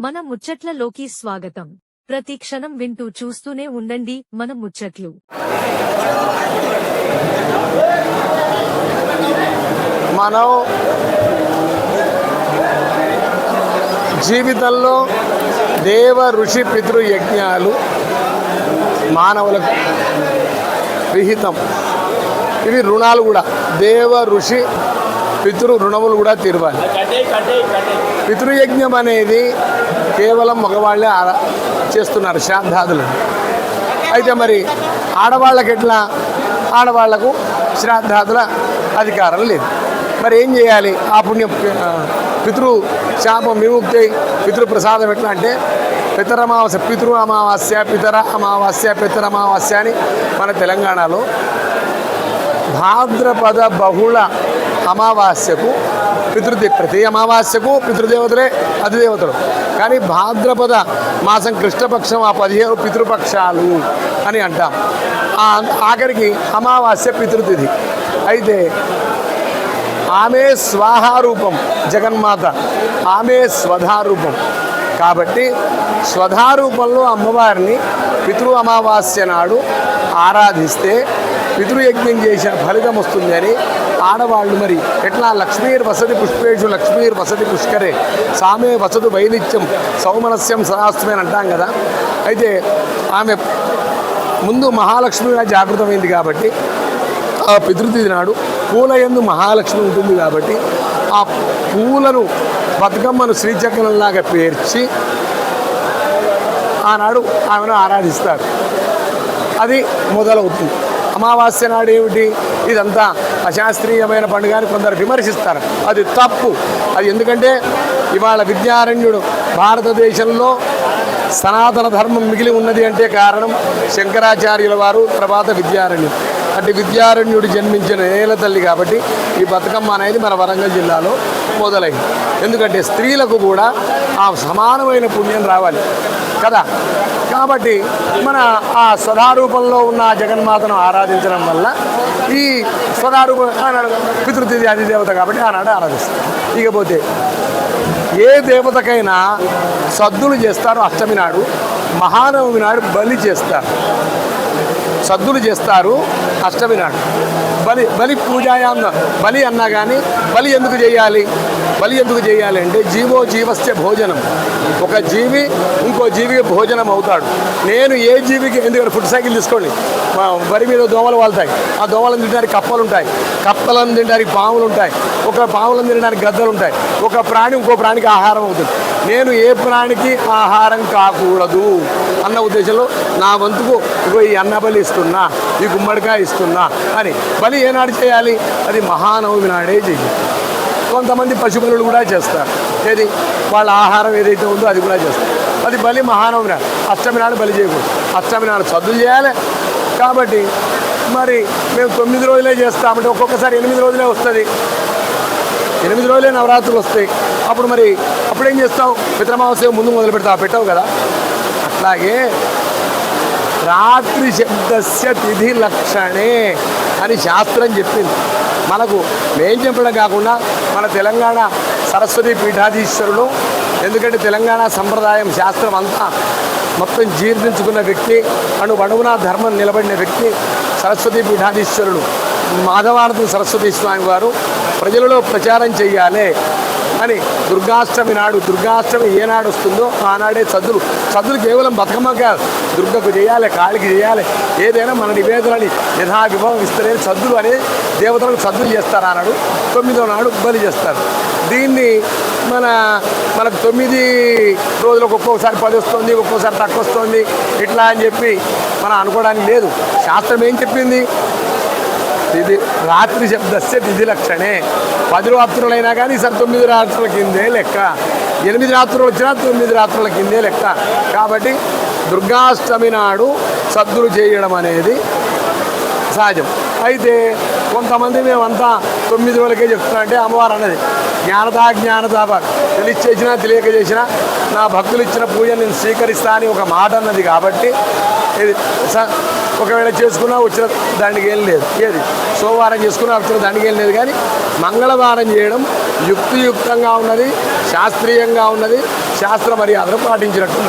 మన ముచ్చట్లలోకి స్వాగతం. ప్రతి క్షణం వింటూ చూస్తూనే ఉండండి మన ముచ్చట్లు. మనం జీవితంలో దేవ ఋషి పితృ యజ్ఞాలు మానవులకు విహితం. ఇవి రుణాలు కూడా. దేవ ఋషి పితృ రుణములు కూడా తీరవాలి. పితృయజ్ఞం అనేది కేవలం మగవాళ్ళే చేస్తున్నారు శ్రాద్ధాదులు. అయితే మరి ఆడవాళ్ళకి ఎట్లా? ఆడవాళ్ళకు శ్రాద్ధాదుల అధికారం లేదు. మరి ఏం చేయాలి? ఆ పుణ్యం పితృ శాపం విముక్తి పితృ ప్రసాదం ఎట్లా అంటే పితర అమావాస్య పితృ అమావాస్య పితర అమావాస్య పితరమావాస్య అని మన తెలంగాణలో భాద్రపద బహుళ అమావాస్యకు పితృదే ప్రతి అమావాస్యకు పితృదేవతలే అతిదేవతలు కానీ భాద్రపద మాసం కృష్ణపక్షం ఆ పదిహేను పితృపక్షాలు అని అంటాం. ఆ ఆఖరికి అమావాస్య పితృతిథి. అయితే ఆమె స్వాహారూపం జగన్మాత ఆమె స్వధారూపం. కాబట్టి స్వధారూపంలో అమ్మవారిని పితృ అమావాస్య నాడు ఆరాధిస్తే పితృయజ్ఞం చేసిన ఫలితం వస్తుంది అని ఆడవాళ్ళు మరి ఎట్లా లక్ష్మీర్ వసతి పుష్పేషు లక్ష్మీర్ వసతి పుష్కరే సామే వసతు వైనిత్యం సౌమనస్యం సదాస్మే అంటాం కదా. అయితే ఆమె ముందు మహాలక్ష్మిగా జాగృతమైంది కాబట్టి ఆ పితృతిథి నాడు పూల ఎందు మహాలక్ష్మి ఉంటుంది కాబట్టి ఆ పూలను బతుకమ్మను శ్రీచక్రంలాగా పేర్చి ఆనాడు ఆమెను ఆరాధిస్తారు. అది మొదలవుతుంది. అమావాస్య నాడు ఏమిటి? ఇదంతా అశాస్త్రీయమైన పండుగ అని కొందరు విమర్శిస్తారు. అది తప్పు. అది ఎందుకంటే ఇవాళ విద్యారణ్యుడు భారతదేశంలో సనాతన ధర్మం మిగిలి ఉన్నది అంటే కారణం శంకరాచార్యుల వారు తర్వాత విద్యారణ్యుడు. అటు విద్యారణ్యుడు జన్మించిన నేల తల్లి కాబట్టి ఈ బతుకమ్మ అనేది మన వరంగల్ జిల్లాలో మొదలైంది. ఎందుకంటే స్త్రీలకు కూడా ఆ సమానమైన పుణ్యం రావాలి కదా. కాబట్టి మన ఆ సదారూపంలో ఉన్న జగన్మాతను ఆరాధించడం వల్ల ఈ సదారూపం ఆనాడు పితృతిథి అధిదేవత కాబట్టి ఆనాడు ఆరాధిస్తారు. ఇకపోతే ఏ దేవతకైనా సద్దులు చేస్తారు అష్టమి నాడు మహానవమి నాడు బలి చేస్తారు. సద్దులు చేస్తారు అష్టమి నాడు. బలి బలి పూజాయాన్న బలి అన్నా కానీ బలి ఎందుకు చేయాలి? బలి ఎందుకు చేయాలి అంటే జీవో జీవస్య భోజనం. ఒక జీవి ఇంకో జీవికి భోజనం అవుతాడు. నేను ఏ జీవికి ఎందుకంటే ఫుడ్ సైకిల్ తీసుకోండి. మా వరి మీద దోమలు వాళ్తాయి. ఆ దోమలను తినడానికి కప్పలు ఉంటాయి. కప్పలను తినడానికి పాములు ఉంటాయి. ఒక పాములను తినడానికి గద్దలు ఉంటాయి. ఒక ప్రాణి ఇంకో ప్రాణికి ఆహారం అవుతుంది. నేను ఏ ప్రాణికి ఆహారం కాకూడదు అన్న ఉద్దేశంలో నా వంతుకు ఇగో ఈ అన్న బలి ఇస్తున్నా ఈ గుమ్మడికాయ ఇస్తున్నా అని బలి ఏనాడు చేయాలి? అది మహానవమి నాడే చేయాలి. కొంతమంది పశుబలు కూడా చేస్తారు. ఏది? వాళ్ళ ఆహారం ఏదైతే ఉందో అది కూడా చేస్తారు. అది బలి మహానవమి నాడు. అష్టమి నాడు బలి చేయకూడదు. అష్టమి నాడు సద్దులు చేయాలి. కాబట్టి మరి మేము తొమ్మిది రోజులే చేస్తామంటే ఒక్కొక్కసారి ఎనిమిది రోజులే వస్తుంది. ఎనిమిది రోజులే నవరాత్రులు వస్తాయి. అప్పుడు మరి అప్పుడేం చేస్తావు? పిత్రమావాస్య ముందు మొదలు పెడతావు పెట్టావు కదా? అట్లాగే రాత్రి శబ్దస్య తిథి లక్షణే అని శాస్త్రం చెప్పింది. మనకు మేం చెప్పడం కాకుండా మన తెలంగాణ సరస్వతి పీఠాధీశ్వరుడు ఎందుకంటే తెలంగాణ సంప్రదాయం శాస్త్రం అంతా మొత్తం జీర్ణించుకున్న వ్యక్తి అను అణువున ధర్మం నిలబడిన వ్యక్తి సరస్వతి పీఠాధీశ్వరుడు. మాధవానంద సరస్వతి స్వామి వారు ప్రజలలో ప్రచారం చేయాలి అని దుర్గాష్టమి నాడు దుర్గాష్టమి ఏనాడు వస్తుందో ఆనాడే సద్దులు సద్దులు కేవలం బతుకమ్మ కాదు దుర్గకు చేయాలి కాళికి చేయాలి ఏదైనా మన నివేదనని యథావిభవం విభవం సద్దులు అనే దేవతలకు సద్దులు చేస్తారు ఆనాడు. తొమ్మిదో నాడు బలి చేస్తారు. దీన్ని మన మనకు తొమ్మిది రోజులకు ఒక్కొక్కసారి పది వస్తుంది ఒక్కొక్కసారి తక్కువ వస్తుంది ఇట్లా అని చెప్పి మనం అనుకోవడానికి లేదు. శాస్త్రం ఏం చెప్పింది? తిథి రాత్రి శబ్దస్య తిథి లక్షణే. పది రాత్రులైనా కానీ సరే తొమ్మిది రాత్రుల కిందే లెక్క. ఎనిమిది రాత్రులు వచ్చినా తొమ్మిది రాత్రుల కిందే లెక్క. కాబట్టి దుర్గాష్టమి నాడు సద్దులు చేయడం అనేది సహజం. అయితే కొంతమంది మేమంతా తొమ్మిది వరకే చెప్తున్నా అంటే అమ్మవారు అన్నది. జ్ఞానదా జ్ఞానదా తెలిసి చేసినా తెలియక చేసినా నా భక్తులు ఇచ్చిన పూజ నేను స్వీకరిస్తా అని ఒక మాట అన్నది కాబట్టి ఇది స- ఒకవేళ చేసుకున్నా వచ్చిన దానికి ఏం లేదు. ఏది? సోమవారం చేసుకున్నా వచ్చిన దానికి ఏం లేదు కానీ మంగళవారం చేయడం యుక్తియుక్తంగా ఉన్నది శాస్త్రీయంగా ఉన్నది శాస్త్ర మర్యాదను పాటించినట్టు